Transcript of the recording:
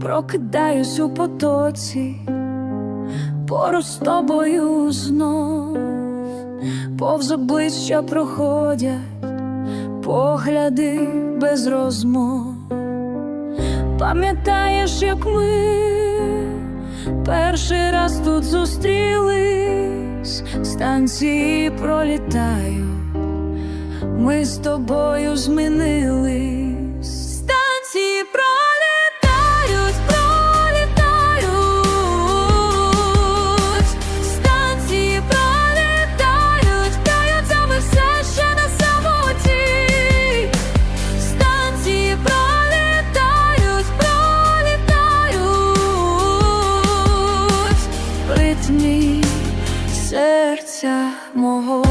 прокидаюсь у потоці, поруч з тобою знов, повз обличчя проходять погляди без розмов. Пам'ятаєш, як ми перший раз тут зустрілись, станції пролітають, ми з тобою змінились. тьмі серця мого.